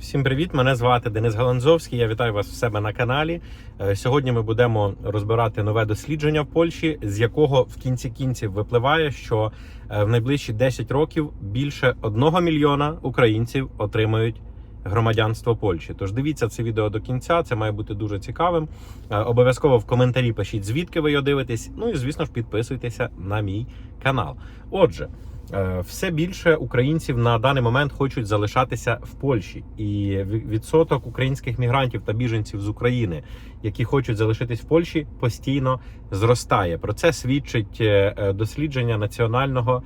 Всім привіт! Мене звати Денис Галанзовський. Я вітаю вас в себе на каналі. Е, Сьогодні ми будемо розбирати нове дослідження в Польщі, з якого в кінці кінців випливає, що е, в найближчі 10 років більше 1 мільйона українців отримають громадянство Польщі. Тож дивіться це відео до кінця. Це має бути дуже цікавим. Е, Обов'язково в коментарі пишіть, звідки ви його дивитесь. Ну і звісно ж підписуйтеся на мій канал. Отже. Е, Все більше українців на даний момент хочуть залишатися в Польщі, і ві- відсоток українських мігрантів та біженців з України, які хочуть залишитись в Польщі, постійно зростає. Про це свідчить е, е, дослідження Національного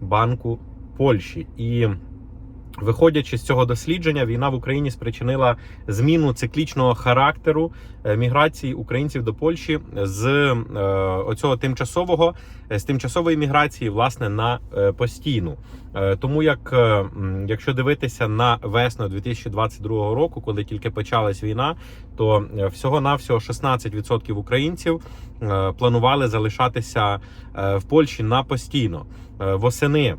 банку Польщі. І виходячи з цього дослідження, війна в Україні спричинила зміну циклічного характеру е, міграції українців до Польщі з е, оцього тимчасового е, з тимчасової міграції власне на постійну. Тому як якщо дивитися на весну 2022 року, коли тільки почалась війна, то всього навсього 16% українців планували залишатися в Польщі на постійно восени.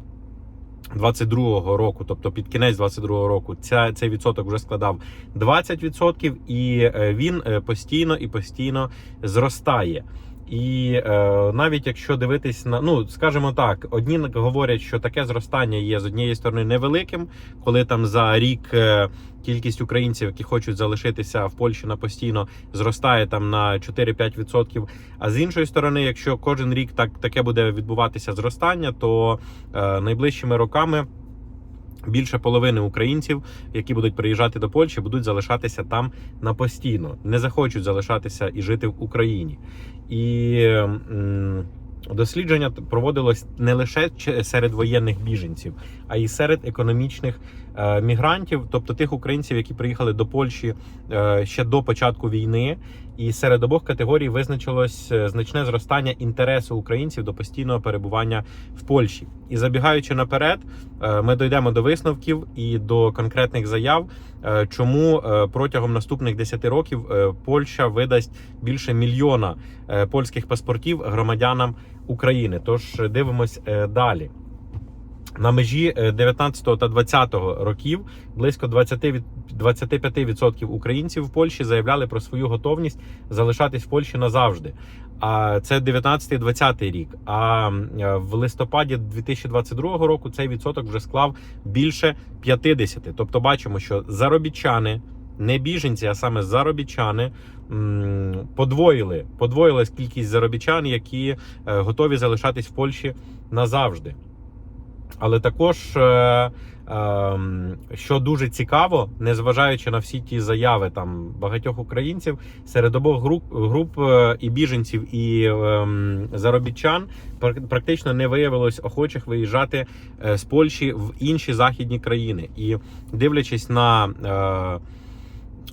22-го року, тобто під кінець 22-го року, ця, цей відсоток вже складав 20%, і е, він е, постійно і постійно зростає. І е, навіть якщо дивитись на ну скажімо так, одні говорять, що таке зростання є з однієї сторони невеликим, коли там за рік е, кількість українців, які хочуть залишитися в Польщі на постійно, зростає там на 4-5%. А з іншої сторони, якщо кожен рік так таке буде відбуватися зростання, то е, найближчими роками. Більше половини українців, які будуть приїжджати до Польщі, будуть залишатися там на постійно, не захочуть залишатися і жити в Україні. І дослідження проводилось не лише серед воєнних біженців, а й серед економічних е, мігрантів, тобто тих українців, які приїхали до Польщі е, ще до початку війни. І серед обох категорій визначилось е, значне зростання інтересу українців до постійного перебування в Польщі. І забігаючи наперед, е, ми дійдемо до висновків і до конкретних заяв, е, чому протягом наступних 10 років Польща видасть більше мільйона польських паспортів громадянам України. Тож дивимось далі. На межі е, 19 та 20 років близько 20 від 25% українців в Польщі заявляли про свою готовність залишатись в Польщі назавжди. А це 19-20 рік. А е, в листопаді 2022 року цей відсоток вже склав більше 50. Тобто, бачимо, що заробітчани. Не біженці, а саме заробітчани подвоїли подвоїлась кількість заробітчан, які е, готові залишатись в Польщі назавжди. Але також, е, е, що дуже цікаво, незважаючи на всі ті заяви там багатьох українців, серед обох груп, груп е, і біженців, і е, заробітчан пр- практично не виявилось охочих виїжджати е, з Польщі в інші західні країни. І дивлячись на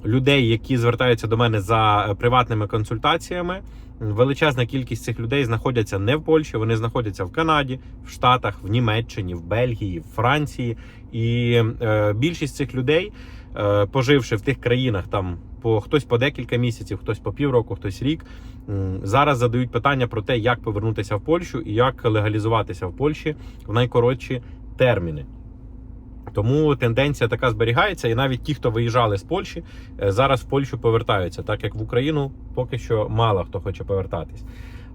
людей, які звертаються до мене за приватними консультаціями. Величезна кількість цих людей знаходяться не в Польщі, вони знаходяться в Канаді, в Штатах, в Німеччині, в Бельгії, в Франції. І е, більшість цих людей, е, поживши в тих країнах, там по хтось по декілька місяців, хтось по півроку, хтось рік, м, зараз задають питання про те, як повернутися в Польщу і як легалізуватися в Польщі в найкоротші терміни. Тому тенденція така зберігається, і навіть ті, хто виїжджали з Польщі, е, зараз в Польщу повертаються, так як в Україну поки що мало хто хоче повертатись.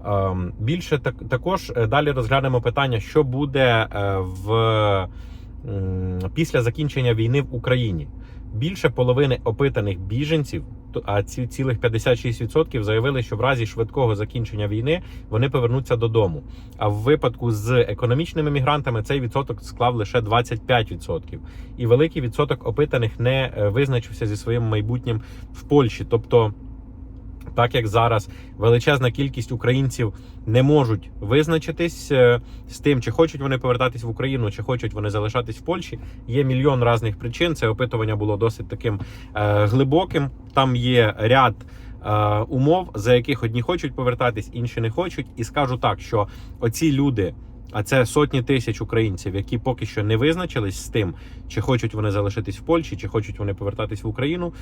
Ем, Більше так також е, далі розглянемо питання, що буде е, в після закінчення війни в Україні. Більше половини опитаних біженців, а ці цілих 56% заявили, що в разі швидкого закінчення війни вони повернуться додому. А в випадку з економічними мігрантами цей відсоток склав лише 25%. І великий відсоток опитаних не е, визначився зі своїм майбутнім в Польщі. Тобто, так як зараз величезна кількість українців не можуть визначитись е, з тим, чи хочуть вони повертатись в Україну, чи хочуть вони залишатись в Польщі. Є мільйон різних причин. Це опитування було досить таким е, глибоким. Там є ряд. е, Умов, за яких одні хочуть повертатись, інші не хочуть, і скажу так, що оці люди, а це сотні тисяч українців, які поки що не визначились з тим, чи хочуть вони залишитись в Польщі, чи хочуть вони повертатись в Україну.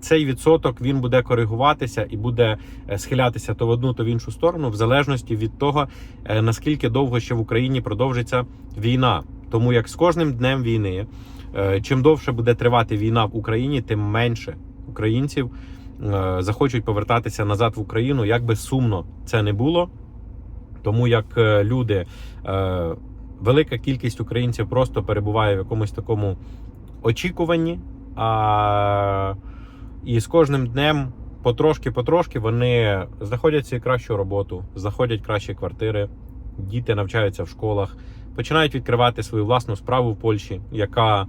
Цей відсоток він буде коригуватися і буде е, схилятися то в одну, то в іншу сторону, в залежності від того, е, наскільки довго ще в Україні продовжиться війна. Тому як з кожним днем війни Е, Чим довше буде тривати війна в Україні, тим менше українців захочуть повертатися назад в Україну, як би сумно це не було. Тому як е, люди, е, велика кількість українців просто перебуває в якомусь такому очікуванні. А, і з кожним днем потрошки-потрошки вони знаходять собі кращу роботу, знаходять кращі квартири, діти навчаються в школах, починають відкривати свою власну справу в Польщі, яка,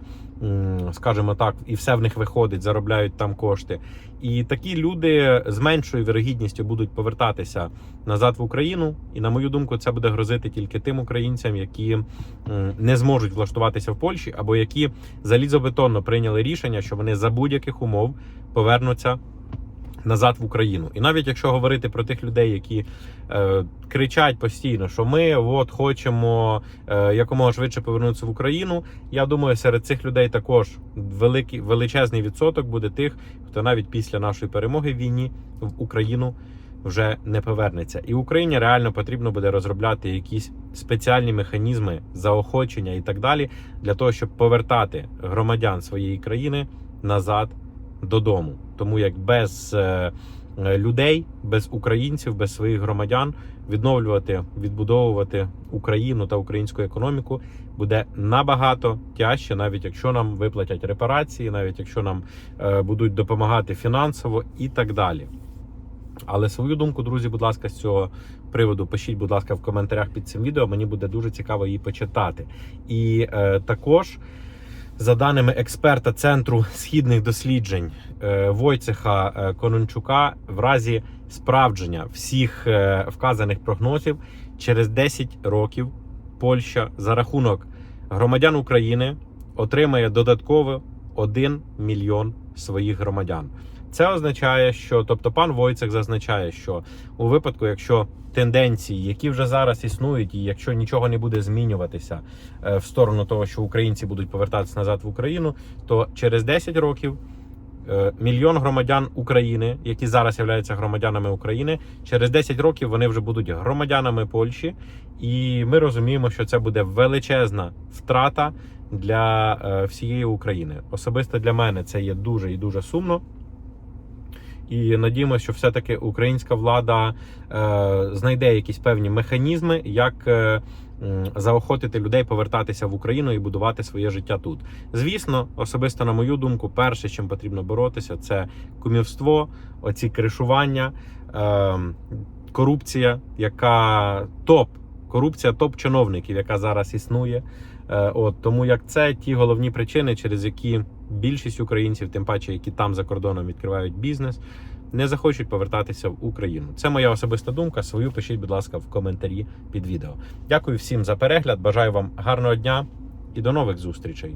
скажімо так, і все в них виходить, заробляють там кошти. І такі люди з меншою вірогідністю будуть повертатися назад в Україну. І на мою думку, це буде грозити тільки тим українцям, які не зможуть влаштуватися в Польщі, або які залізобетонно прийняли рішення, що вони за будь-яких умов повернуться назад в Україну. І навіть якщо говорити про тих людей, які е, кричать постійно, що ми от хочемо е, якомога швидше повернутися в Україну. Я думаю, серед цих людей також великий величезний відсоток буде тих, хто навіть після нашої перемоги в війні в Україну вже не повернеться. І Україні реально потрібно буде розробляти якісь спеціальні механізми заохочення і так далі для того, щоб повертати громадян своєї країни назад додому. Тому як без е, е, людей, без українців, без своїх громадян відновлювати, відбудовувати Україну та українську економіку буде набагато тяжче, навіть якщо нам виплатять репарації, навіть якщо нам е, будуть допомагати фінансово і так далі. Але свою думку, друзі, будь ласка, з цього приводу пишіть, будь ласка, в коментарях під цим відео. Мені буде дуже цікаво її почитати. І е, також. За даними експерта Центру східних досліджень е, Войцеха е, Конончука, в разі справдження всіх е, вказаних прогнозів через 10 років Польща за рахунок громадян України отримає додатково 1 мільйон своїх громадян. Це означає, що тобто пан Войцех зазначає, що у випадку, якщо тенденції, які вже зараз існують, і якщо нічого не буде змінюватися е, в сторону того, що українці будуть повертатися назад в Україну, то через 10 років е, мільйон громадян України, які зараз являються громадянами України, через 10 років вони вже будуть громадянами Польщі, і ми розуміємо, що це буде величезна втрата для е, всієї України. Особисто для мене це є дуже і дуже сумно. І надіємося, що все-таки українська влада е, знайде якісь певні механізми, як е, заохотити людей повертатися в Україну і будувати своє життя тут. Звісно, особисто на мою думку, перше, чим потрібно боротися, це кумівство, оці кришування, е, корупція, яка топ, корупція топ-чиновників, яка зараз існує. Е, От тому як це ті головні причини, через які більшість українців, тим паче, які там за кордоном відкривають бізнес, не захочуть повертатися в Україну. Це моя особиста думка. Свою пишіть, будь ласка, в коментарі під відео. Дякую всім за перегляд. Бажаю вам гарного дня і до нових зустрічей.